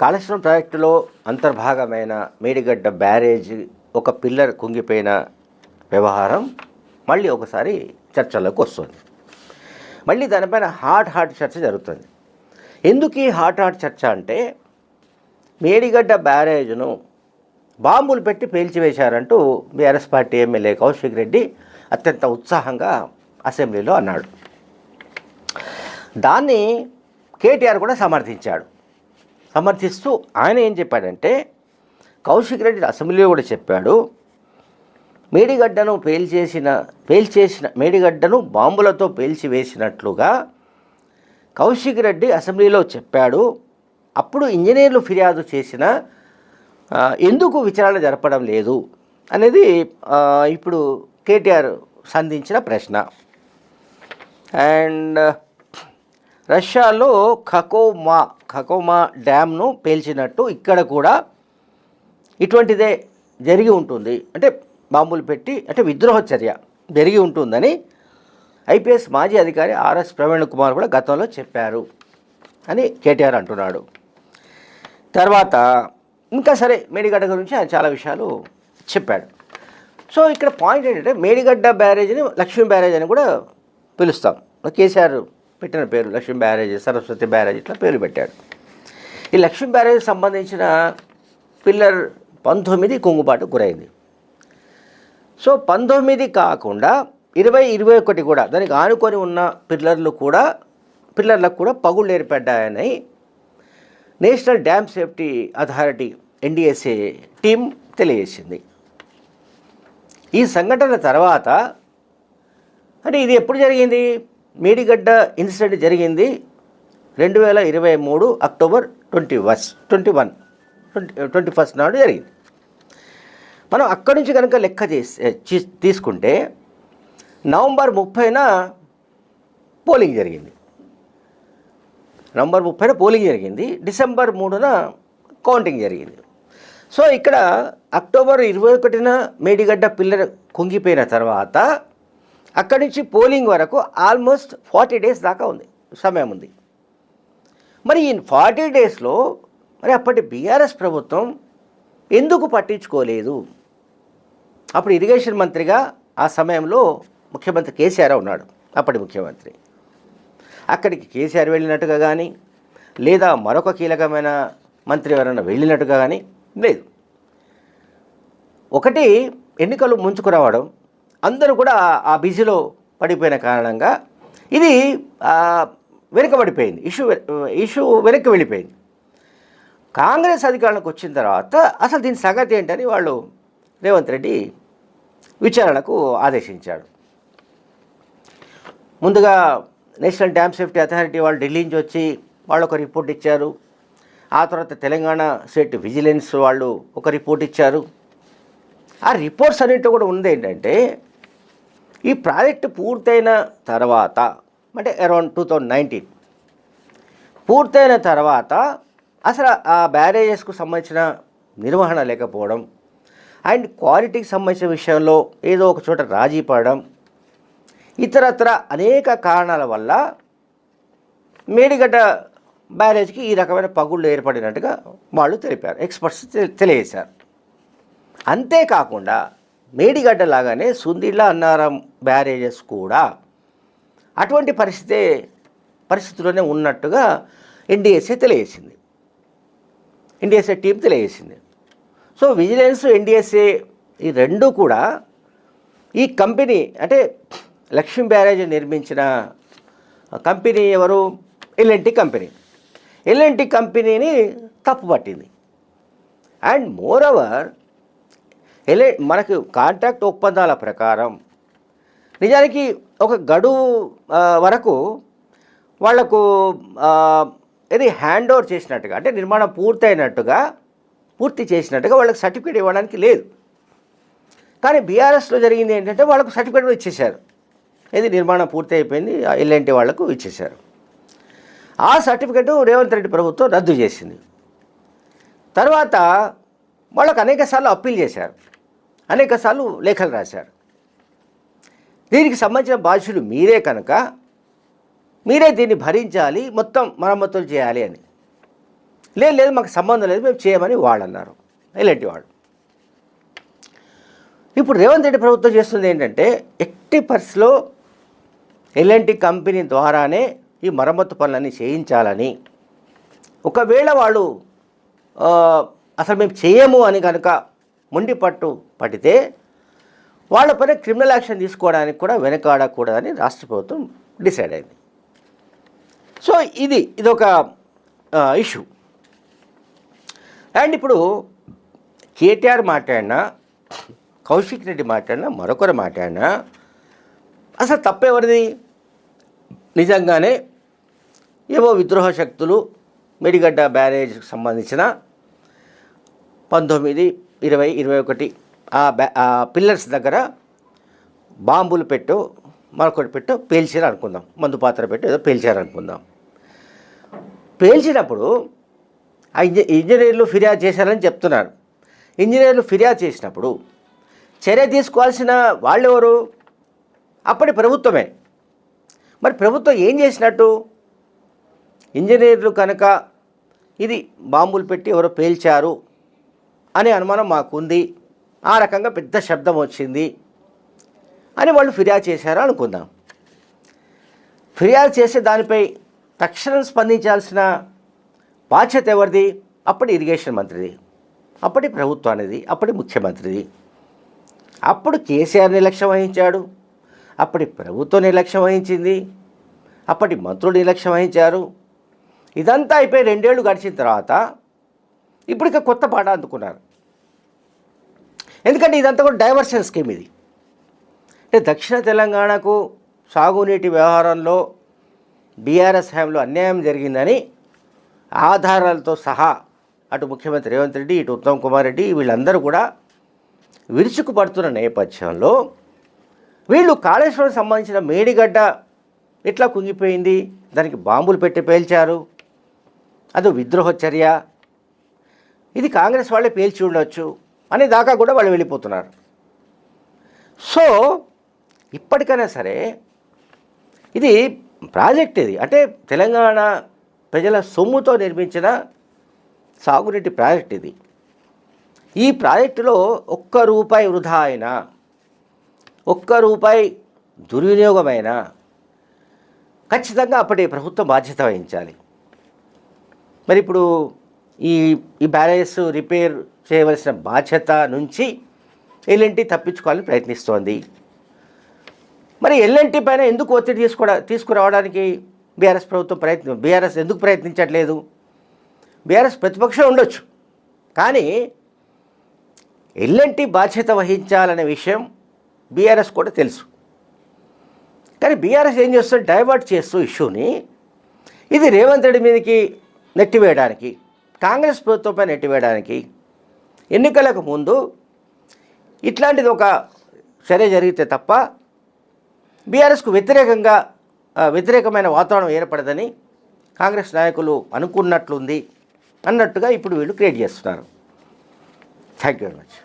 కాళేశ్వరం ప్రాజెక్టులో అంతర్భాగమైన మేడిగడ్డ బ్యారేజ్ ఒక పిల్లర్ కుంగిపోయిన వ్యవహారం మళ్ళీ ఒకసారి చర్చలోకి వస్తుంది. మళ్ళీ దానిపైన హాట్ హాట్ చర్చ జరుగుతుంది. ఎందుకు ఈ హాట్ హాట్ చర్చ అంటే మేడిగడ్డ బ్యారేజ్ను బాంబులు పెట్టి పేల్చివేశారంటూ BRS party MLA Kaushik Reddy అత్యంత ఉత్సాహంగా అసెంబ్లీలో అన్నాడు. దాన్ని కేటీఆర్ కూడా సమర్థించాడు. సమర్థిస్తూ ఆయన ఏం చెప్పాడంటే కౌశిక్ రెడ్డి అసెంబ్లీలో కూడా చెప్పాడు మేడిగడ్డను పేల్చేసిన పేల్చేసిన మేడిగడ్డను బాంబులతో పేల్చివేసినట్లుగా కౌశిక్ రెడ్డి అసెంబ్లీలో చెప్పాడు. అప్పుడు ఇంజనీర్లు ఫిర్యాదు చేసిన ఎందుకు విచారణ జరపడం లేదు అనేది ఇప్పుడు కేటీఆర్ సంధించిన ప్రశ్న. అండ్ రష్యాలో ఖకోమా ఖకోమా డ్యామ్ను పేల్చినట్టు ఇక్కడ కూడా ఇటువంటిదే జరిగి ఉంటుంది. అంటే బాంబులు పెట్టి అంటే విద్రోహ చర్య జరిగి ఉంటుందని ఐపీఎస్ మాజీ అధికారి ఆర్ఎస్ ప్రవీణ్ కుమార్ కూడా గతంలో చెప్పారు అని కేటీఆర్ అంటున్నాడు. తర్వాత ఇంకా సరే మేడిగడ్డ గురించి ఆయన చాలా విషయాలు చెప్పాడు. సో ఇక్కడ పాయింట్ ఏంటంటే మేడిగడ్డ బ్యారేజ్ని లక్ష్మీ బ్యారేజ్ అని కూడా పిలుస్తాం. కేసీఆర్ పెట్టిన పేరు లక్ష్మీ బ్యారేజ్ సరస్వతి బ్యారేజ్ ఇట్లా పేరు పెట్టాడు. ఈ లక్ష్మీ బ్యారేజ్ సంబంధించిన పిల్లర్ పంతొమ్మిది కుంగుబాటు గురైంది. సో పంతొమ్మిది కాకుండా ఇరవై ఇరవై ఒకటి కూడా దానికి ఆనుకొని ఉన్న పిల్లర్లు కూడా పిల్లర్లకు కూడా పగుళ్ళు ఏర్పడ్డాయని national dam safety authority NDSA team తెలియజేసింది. ఈ సంఘటన తర్వాత అంటే ఇది ఎప్పుడు జరిగింది? మేడిగడ్డ ఇన్సిడెంట్ జరిగింది రెండు వేల ఇరవై మూడు October twenty was twenty one. Twenty twenty first నాడు జరిగింది. మనం అక్కడి నుంచి కనుక లెక్క చేసి తీసుకుంటే నవంబర్ ముప్పైన పోలింగ్ జరిగింది. నవంబర్ ముప్పైన పోలింగ్ జరిగింది. డిసెంబర్ మూడున కౌంటింగ్ జరిగింది. సో ఇక్కడ అక్టోబర్ ఇరవై ఒకటిన మేడిగడ్డ పిల్లలు కుంగిపోయిన తర్వాత అక్కడి నుంచి పోలింగ్ వరకు ఆల్మోస్ట్ ఫార్టీ డేస్ దాకా ఉంది సమయం ఉంది. మరి ఈ ఫార్టీ డేస్లో మరి అప్పటి బీఆర్ఎస్ ప్రభుత్వం ఎందుకు పట్టించుకోలేదు? అప్పుడు ఇరిగేషన్ మంత్రిగా ఆ సమయంలో ముఖ్యమంత్రి కేసీఆర్ ఉన్నాడు అప్పటి ముఖ్యమంత్రి. అక్కడికి కేసీఆర్ వెళ్ళినట్టుగా కానీ లేదా మరొక కీలకమైన మంత్రి ఎవరైనా వెళ్ళినట్టుగా కానీ లేదు. ఒకటి ఎన్నికలు ముంచుకురావడం అందరూ కూడా ఆ బిజీలో పడిపోయిన కారణంగా ఇది వెనుకబడిపోయింది. ఇష్యూ ఇష్యూ వెనక్కి వెళ్ళిపోయింది. కాంగ్రెస్ అధికారంలోకి వచ్చిన తర్వాత అసలు దీని సంగతి ఏంటని వాళ్ళు రేవంత్ రెడ్డి విచారణకు ఆదేశించాడు. ముందుగా నేషనల్ డ్యామ్ సేఫ్టీ అథారిటీ వాళ్ళు ఢిల్లీ నుంచి వచ్చి వాళ్ళు ఒక రిపోర్ట్ ఇచ్చారు. ఆ తర్వాత తెలంగాణ స్టేట్ విజిలెన్స్ వాళ్ళు ఒక రిపోర్ట్ ఇచ్చారు. ఆ రిపోర్ట్స్ అన్నింటిలో కూడా ఉంది ఏంటంటే ఈ ప్రాజెక్టు పూర్తయిన తర్వాత అంటే అరౌండ్ టూ థౌజండ్ నైన్టీన్ పూర్తయిన తర్వాత అసలు ఆ బ్యారేజెస్కు సంబంధించిన నిర్వహణ లేకపోవడం అండ్ క్వాలిటీకి సంబంధించిన విషయంలో ఏదో ఒక చోట రాజీ పడడం ఇతరత్ర అనేక కారణాల వల్ల మేడిగడ్డ బ్యారేజ్కి ఈ రకమైన పగుళ్ళు ఏర్పడినట్టుగా వాళ్ళు తెలిపారు ఎక్స్పర్ట్స్ తెలియజేశారు. అంతేకాకుండా మేడిగడ్డ లాగానే సుందిళ్ళ అన్నారం బ్యారేజెస్ కూడా అటువంటి పరిస్థితే పరిస్థితిలోనే ఉన్నట్టుగా ఎన్డీఎస్ఏ తెలియజేసింది. ఎన్డీఎస్ఏ టీం తెలియజేసింది. సో విజిలెన్స్ ఎన్డీఎస్ఏ ఈ రెండు కూడా ఈ కంపెనీ అంటే లక్ష్మీ బ్యారేజ్ నిర్మించిన కంపెనీ ఎవరు? L&T company. ఎల్ఎన్టీ కంపెనీని తప్పు పట్టింది అండ్ మోర్ ఓవర్ ఎలే మనకు కాంట్రాక్ట్ ఒప్పందాల ప్రకారం నిజానికి ఒక గడువు వరకు వాళ్ళకు ఇది హ్యాండ్ ఓవర్ చేసినట్టుగా అంటే నిర్మాణం పూర్తయినట్టుగా పూర్తి చేసినట్టుగా వాళ్ళకి సర్టిఫికేట్ ఇవ్వడానికి లేదు. కానీ బీఆర్ఎస్లో జరిగింది ఏంటంటే వాళ్ళకు సర్టిఫికేట్ కూడా ఇచ్చేశారు. ఇది నిర్మాణం పూర్తి అయిపోయింది ఎల్ఎన్టీ వాళ్ళకు ఇచ్చేశారు. ఆ సర్టిఫికెట్ రేవంత్ రెడ్డి ప్రభుత్వం రద్దు చేసింది. తర్వాత వాళ్ళకు అనేకసార్లు అప్పీల్ చేశారు. అనేకసార్లు లేఖలు రాశారు. దీనికి సంబంధించిన బాధ్యులు మీరే కనుక మీరే దీన్ని భరించాలి మొత్తం మరమ్మతులు చేయాలి అని. లేదు లేదు మాకు సంబంధం లేదు మేము చేయమని వాళ్ళు అన్నారు ఇలాంటి వాళ్ళు. ఇప్పుడు రేవంత్ రెడ్డి ప్రభుత్వం చేస్తుంది ఏంటంటే ఎట్టి పరిస్థితిలో ఎల్ఎన్టీ కంపెనీ ద్వారానే ఈ మరమ్మతు పనులన్నీ చేయించాలని. ఒకవేళ వాళ్ళు అసలు మేము చేయము అని కనుక మొండి పట్టు పట్టితే వాళ్ళపైన క్రిమినల్ యాక్షన్ తీసుకోవడానికి కూడా వెనకాడకూడదని రాష్ట్ర ప్రభుత్వం డిసైడ్ అయింది. సో ఇది ఇదొక ఇష్యూ. అండ్ ఇప్పుడు కేటీఆర్ మాట్లాడినా కౌశిక్ రెడ్డి మాట్లాడినా మరొకరు మాట్లాడినా అసలు తప్పెవరిది? నిజంగానే ఏవో విద్రోహ శక్తులు మెడిగడ్డ బ్యారేజ్కి సంబంధించిన పంతొమ్మిది ఇరవై ఇరవై ఒకటి. ఆ బ్యా పిల్లర్స్ దగ్గర బాంబులు పెట్టు మరొకటి పెట్టు పేల్చారు అనుకుందాం. మందు పాత్ర పెట్టు ఏదో పేల్చారు అనుకుందాం. పేల్చినప్పుడు ఆ ఇంజ ఇంజనీర్లు ఫిర్యాదు చేశారని చెప్తున్నారు. ఇంజనీర్లు ఫిర్యాదు చేసినప్పుడు చర్య తీసుకోవాల్సిన వాళ్ళెవరు? అప్పటి ప్రభుత్వమే. మరి ప్రభుత్వం ఏం చేసినట్టు? ఇంజనీర్లు కనుక ఇది బాంబులు పెట్టి ఎవరో పేల్చారు అనే అనుమానం మాకుంది. ఆ రకంగా పెద్ద శబ్దం వచ్చింది. అని వాళ్ళు ఫిర్యాదు చేశారు అనుకుందాం. ఫిర్యాదు చేసే దానిపై తక్షణం స్పందించాల్సిన బాధ్యత ఎవరిది? అప్పటి ఇరిగేషన్ మంత్రిది. అప్పటి ప్రభుత్వానిది అప్పటి ముఖ్యమంత్రిది. అప్పుడు కేసీఆర్ నిర్లక్ష్యం వహించాడు. అప్పటి ప్రభుత్వం నిర్లక్ష్యం వహించింది. అప్పటి మంత్రులు నిర్లక్ష్యం వహించారు. ఇదంతా అయిపోయి రెండేళ్ళు గడిచిన తర్వాత ఇప్పుడు ఇక కొత్త పాట అందుకున్నారు. ఎందుకంటే ఇదంతా కూడా డైవర్షన్ స్కీమ్ ఇది. అంటే దక్షిణ తెలంగాణకు సాగునీటి వ్యవహారంలో బీఆర్ఎస్ హయాంలో అన్యాయం జరిగిందని ఆధారాలతో సహా అటు ముఖ్యమంత్రి రేవంత్ రెడ్డి ఇటు ఉత్తమ్ కుమార్ రెడ్డి వీళ్ళందరూ కూడా విరుచుకుపడుతున్న నేపథ్యంలో వీళ్ళు కాళేశ్వరం సంబంధించిన మేడిగడ్డ ఎట్లా కుంగిపోయింది? దానికి బాంబులు పెట్టి పేల్చారు. అది విద్రోహ చర్య. ఇది కాంగ్రెస్ వాళ్ళే పేల్చి ఉండొచ్చు. అనే దాకా కూడా వాళ్ళు వెళ్ళిపోతున్నారు. సో ఇప్పటికైనా సరే ఇది ప్రాజెక్ట్ ఇది. అంటే తెలంగాణ ప్రజల సొమ్ముతో నిర్మించిన సాగునీటి ప్రాజెక్ట్ ఇది. ఈ ప్రాజెక్టులో ఒక్క రూపాయి వృధా అయినా ఒక్క రూపాయి దుర్వినియోగమైన ఖచ్చితంగా అప్పటి ప్రభుత్వం బాధ్యత వహించాలి. మరి ఇప్పుడు ఈ ఈ బ్యారేజ్ రిపేర్ చేయవలసిన బాధ్యత నుంచి ఎల్ఎన్టీ తప్పించుకోవాలని ప్రయత్నిస్తోంది. మరి ఎల్ఎన్టీ పైన ఎందుకు ఒత్తిడి తీసుకోవడా తీసుకురావడానికి బీఆర్ఎస్ ప్రభుత్వం ప్రయత్నం బీఆర్ఎస్ ఎందుకు ప్రయత్నించట్లేదు? బీఆర్ఎస్ ప్రతిపక్షం ఉండొచ్చు. కానీ ఎల్ఎన్టీ బాధ్యత వహించాలనే విషయం బీఆర్ఎస్ కూడా తెలుసు. కానీ బీఆర్ఎస్ ఏం చేస్తుంది డైవర్ట్ చేస్తూ ఇష్యూని ఇది రేవంత్ రెడ్డి మీదకి నెట్టివేయడానికి కాంగ్రెస్ ప్రభుత్వంపై నెట్టివేయడానికి ఎన్నికలకు ముందు ఇట్లాంటిది ఒక చర్య జరిగితే తప్ప బీఆర్ఎస్కు వ్యతిరేకంగా వ్యతిరేకమైన వాతావరణం ఏర్పడదని కాంగ్రెస్ నాయకులు అనుకున్నట్లుంది అన్నట్టుగా ఇప్పుడు వీళ్ళు క్రియేట్ చేస్తున్నారు. Thank you very much